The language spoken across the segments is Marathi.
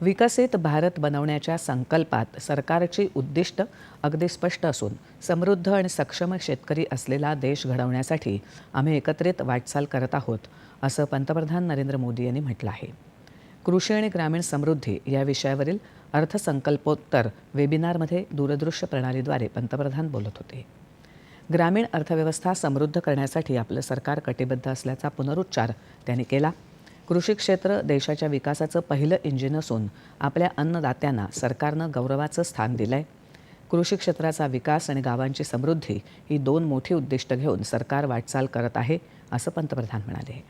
विकसित भारत बनवण्याच्या संकल्पात सरकारची उद्दिष्ट अगदी स्पष्ट असून समृद्ध आणि सक्षम शेतकरी असलेला देश घडवण्यासाठी आम्ही एकत्रित वाटचाल करत आहोत असं पंतप्रधान नरेंद्र मोदी यांनी म्हटलं आहे. कृषी आणि ग्रामीण समृद्धी या विषयावरील अर्थसंकल्पोत्तर वेबिनारमध्ये दूरदृश्य प्रणालीद्वारे पंतप्रधान बोलत होते. ग्रामीण अर्थव्यवस्था समृद्ध करण्यासाठी आपलं सरकार कटिबद्ध असल्याचा पुनरुच्चार त्यांनी केला. कृषी क्षेत्र देशाच्या विकासाचं पहिलं इंजिन असून आपल्या अन्नदात्यांना सरकारनं गौरवाचं स्थान दिलंय. कृषी क्षेत्राचा विकास आणि गावांची समृद्धी ही दोन मोठी उद्दिष्ट घेऊन सरकार वाटचाल करत आहे असं पंतप्रधान म्हणाले.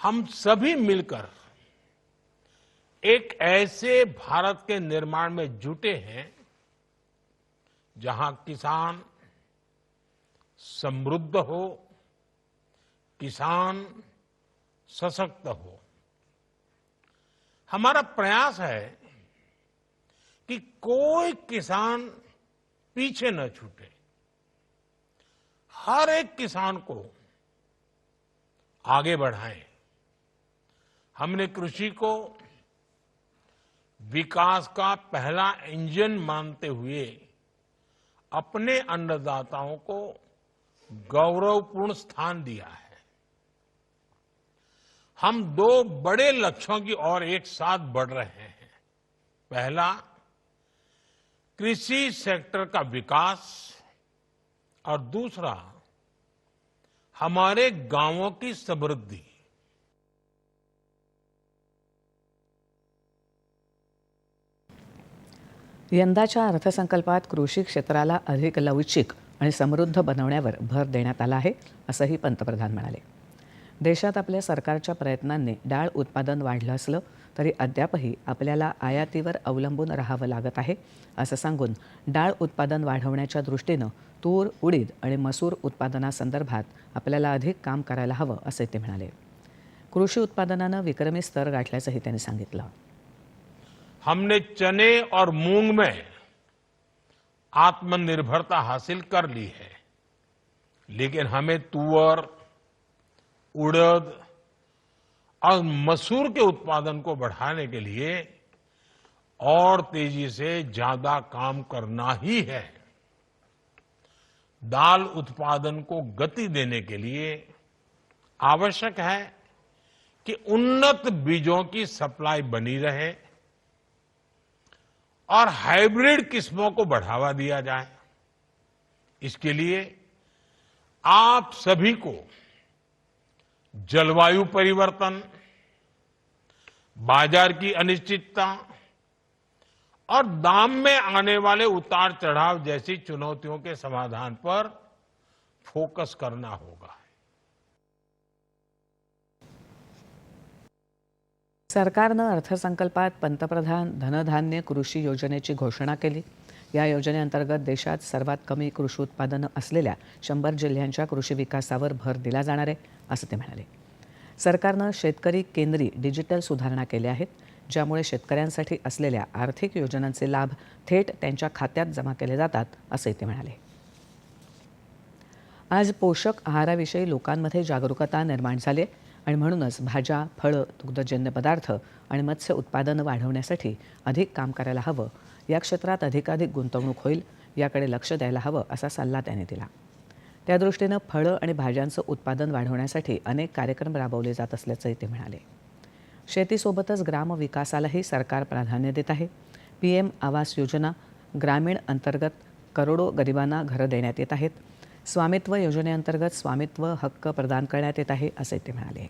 हम सभी मिलकर एक ऐसे भारत के निर्माण में जुटे हैं जहाँ किसान समृद्ध हो, किसान सशक्त हो। हमारा प्रयास है कि कोई किसान पीछे न छूटे। हर एक किसान को आगे बढ़ाएँ। हमने कृषि को विकास का पहला इंजन मानते हुए अपने अन्नदाताओं को गौरवपूर्ण स्थान दिया है। हम दो बड़े लक्ष्यों की ओर एक साथ बढ़ रहे हैं। पहला, कृषि सेक्टर का विकास और दूसरा, हमारे गाँवों की समृद्धि। यंदाच्या अर्थसंकल्पात कृषी क्षेत्राला अधिक लवचिक आणि समृद्ध बनवण्यावर भर देण्यात आला आहे असंही पंतप्रधान म्हणाले. देशात आपल्या सरकारच्या प्रयत्नांनी डाळ उत्पादन वाढलं असलं तरी अद्यापही आपल्याला आयातीवर अवलंबून राहावं लागत आहे असं सांगून डाळ उत्पादन वाढवण्याच्या दृष्टीनं तूर उडीद आणि मसूर उत्पादनासंदर्भात आपल्याला अधिक काम करायला हवं असे ते म्हणाले. कृषी उत्पादनानं विक्रमी स्तर गाठल्याचंही त्यांनी सांगितलं. हमने चने और मूंग में आत्मनिर्भरता हासिल कर ली है। लेकिन हमें तुअर, उड़द और मसूर के उत्पादन को बढ़ाने के लिए और तेज़ी से ज़्यादा काम करना ही है। दाल उत्पादन को गति देने के लिए आवश्यक है कि उन्नत बीजों की सप्लाई बनी रहे। और हाइब्रिड किस्मों को बढ़ावा दिया जाए। इसके लिए आप सभी को जलवायु परिवर्तन, बाज़ार की अनिश्चितता और दाम में आने वाले उतार चढ़ाव जैसी चुनौतियों के समाधान पर फोकस करना होगा। सरकारनं अर्थसंकल्पात पंतप्रधान धनधान्य कृषी योजनेची घोषणा केली. या योजनेअंतर्गत देशात सर्वात कमी कृषी उत्पादनं असलेल्या शंभर जिल्ह्यांच्या कृषी विकासावर भर दिला जाणार आहे असं ते म्हणाले. सरकारनं शेतकरी केंद्री डिजिटल सुधारणा केल्या आहेत ज्यामुळे शेतकऱ्यांसाठी असलेल्या आर्थिक योजनांचे लाभ थेट त्यांच्या खात्यात जमा केले जातात असंही ते म्हणाले. आज पोषक आहाराविषयी लोकांमध्ये जागरूकता निर्माण झाली आहे. आणि म्हणूनच भाज्या फळं दुग्धजन्य पदार्थ आणि मत्स्य उत्पादनं वाढवण्यासाठी अधिक काम करायला हवं. या क्षेत्रात अधिकाधिक गुंतवणूक होईल याकडे लक्ष द्यायला हवं असा सल्ला त्याने दिला. त्यादृष्टीनं फळं आणि भाज्यांचं उत्पादन वाढवण्यासाठी अनेक कार्यक्रम राबवले जात असल्याचंही ते म्हणाले. शेतीसोबतच ग्रामविकासालाही सरकार प्राधान्य देत आहे. पी एम आवास योजना ग्रामीण अंतर्गत करोडो गरिबांना घरं देण्यात येत आहेत. स्वामित्व योजनेअंतर्गत स्वामित्व हक्क प्रदान करण्यात येत आहे असे ते म्हणाले.